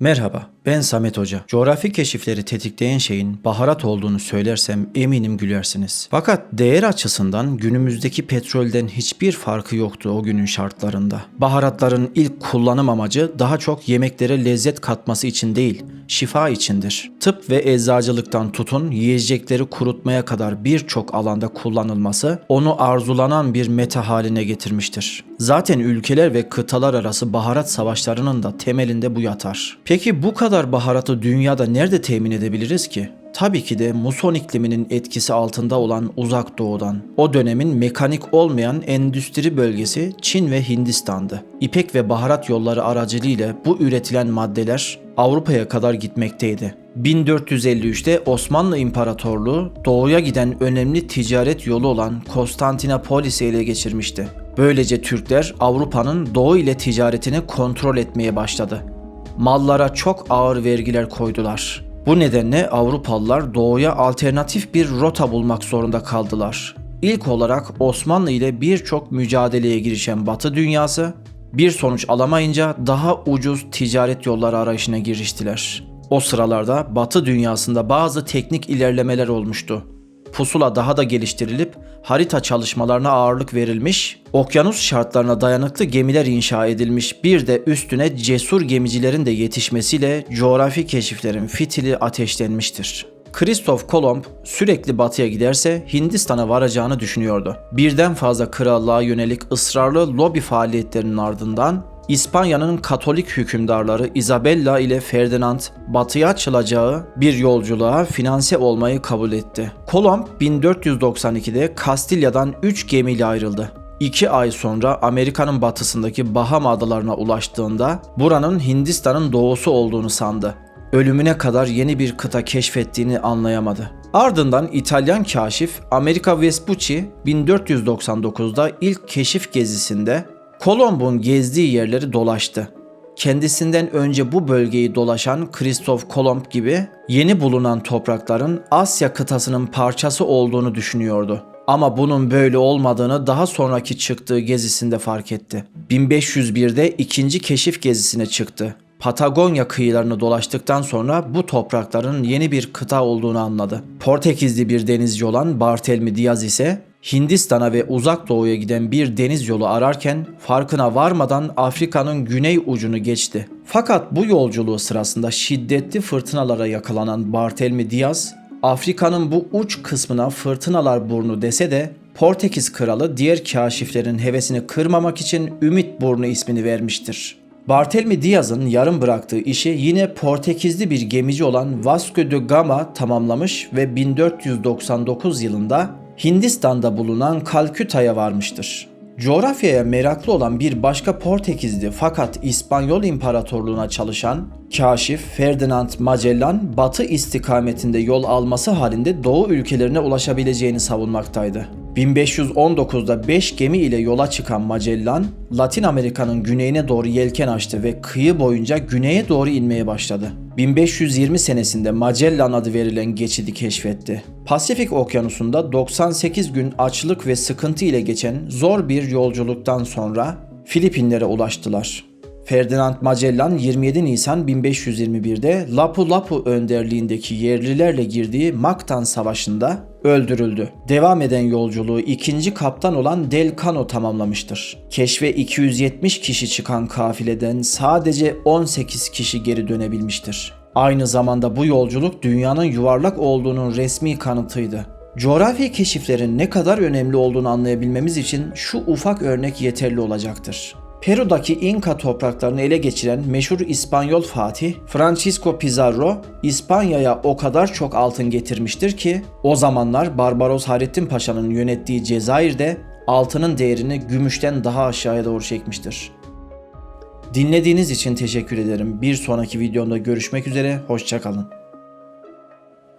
Merhaba, ben Samet Hoca. Coğrafi keşifleri tetikleyen şeyin baharat olduğunu söylersem eminim gülersiniz. Fakat değer açısından günümüzdeki petrolden hiçbir farkı yoktu o günün şartlarında. Baharatların ilk kullanım amacı daha çok yemeklere lezzet katması için değil, şifa içindir. Tıp ve eczacılıktan tutun yiyecekleri kurutmaya kadar birçok alanda kullanılması onu arzulanan bir meta haline getirmiştir. Zaten ülkeler ve kıtalar arası baharat savaşlarının da temelinde bu yatar. Peki bu kadar baharatı dünyada nerede temin edebiliriz ki? Tabii ki de muson ikliminin etkisi altında olan uzak doğudan. O dönemin mekanik olmayan endüstri bölgesi Çin ve Hindistan'dı. İpek ve baharat yolları aracılığıyla bu üretilen maddeler Avrupa'ya kadar gitmekteydi. 1453'te Osmanlı İmparatorluğu doğuya giden önemli ticaret yolu olan Konstantinopolis'i ele geçirmişti. Böylece Türkler Avrupa'nın doğu ile ticaretini kontrol etmeye başladı. Mallara çok ağır vergiler koydular. Bu nedenle Avrupalılar doğuya alternatif bir rota bulmak zorunda kaldılar. İlk olarak Osmanlı ile birçok mücadeleye girişen Batı dünyası bir sonuç alamayınca daha ucuz ticaret yolları arayışına giriştiler. O sıralarda Batı dünyasında bazı teknik ilerlemeler olmuştu. Pusula daha da geliştirilip harita çalışmalarına ağırlık verilmiş, okyanus şartlarına dayanıklı gemiler inşa edilmiş bir de üstüne cesur gemicilerin de yetişmesiyle coğrafi keşiflerin fitili ateşlenmiştir. Kristof Kolomb sürekli batıya giderse Hindistan'a varacağını düşünüyordu. Birden fazla krallığa yönelik ısrarlı lobi faaliyetlerinin ardından İspanya'nın Katolik hükümdarları Isabella ile Ferdinand batıya açılacağı bir yolculuğa finanse olmayı kabul etti. Kolomb 1492'de Kastilya'dan 3 gemiyle ayrıldı. 2 ay sonra Amerika'nın batısındaki Bahama adalarına ulaştığında buranın Hindistan'ın doğusu olduğunu sandı. Ölümüne kadar yeni bir kıta keşfettiğini anlayamadı. Ardından İtalyan kaşif Amerika Vespucci 1499'da ilk keşif gezisinde Kolomb'un gezdiği yerleri dolaştı. Kendisinden önce bu bölgeyi dolaşan Kristof Kolomb gibi yeni bulunan toprakların Asya kıtasının parçası olduğunu düşünüyordu. Ama bunun böyle olmadığını daha sonraki çıktığı gezisinde fark etti. 1501'de ikinci keşif gezisine çıktı. Patagonya kıyılarını dolaştıktan sonra bu toprakların yeni bir kıta olduğunu anladı. Portekizli bir denizci olan Bartelmi Diaz ise Hindistan'a ve uzak doğuya giden bir deniz yolu ararken farkına varmadan Afrika'nın güney ucunu geçti. Fakat bu yolculuğu sırasında şiddetli fırtınalara yakalanan Bartelmi Diaz, Afrika'nın bu uç kısmına fırtınalar burnu dese de Portekiz kralı diğer kaşiflerin hevesini kırmamak için Ümit Burnu ismini vermiştir. Bartelmi Diaz'ın yarım bıraktığı işi yine Portekizli bir gemici olan Vasco de Gama tamamlamış ve 1499 yılında Hindistan'da bulunan Kalküta'ya varmıştır. Coğrafyaya meraklı olan bir başka Portekizli fakat İspanyol İmparatorluğu'na çalışan kaşif Ferdinand Magellan batı istikametinde yol alması halinde doğu ülkelerine ulaşabileceğini savunmaktaydı. 1519'da 5 gemi ile yola çıkan Magellan, Latin Amerika'nın güneyine doğru yelken açtı ve kıyı boyunca güneye doğru inmeye başladı. 1520 senesinde Magellan adı verilen geçidi keşfetti. Pasifik Okyanusu'nda 98 gün açlık ve sıkıntı ile geçen zor bir yolculuktan sonra Filipinlere ulaştılar. Ferdinand Magellan 27 Nisan 1521'de Lapu-Lapu önderliğindeki yerlilerle girdiği Mactan Savaşı'nda öldürüldü. Devam eden yolculuğu ikinci kaptan olan Del Cano tamamlamıştır. Keşfe 270 kişi çıkan kafileden sadece 18 kişi geri dönebilmiştir. Aynı zamanda bu yolculuk dünyanın yuvarlak olduğunun resmi kanıtıydı. Coğrafi keşiflerin ne kadar önemli olduğunu anlayabilmemiz için şu ufak örnek yeterli olacaktır. Peru'daki İnka topraklarını ele geçiren meşhur İspanyol fatih Francisco Pizarro İspanya'ya o kadar çok altın getirmiştir ki o zamanlar Barbaros Hayrettin Paşa'nın yönettiği Cezayir'de altının değerini gümüşten daha aşağıya doğru çekmiştir. Dinlediğiniz için teşekkür ederim. Bir sonraki videomda görüşmek üzere, hoşçakalın.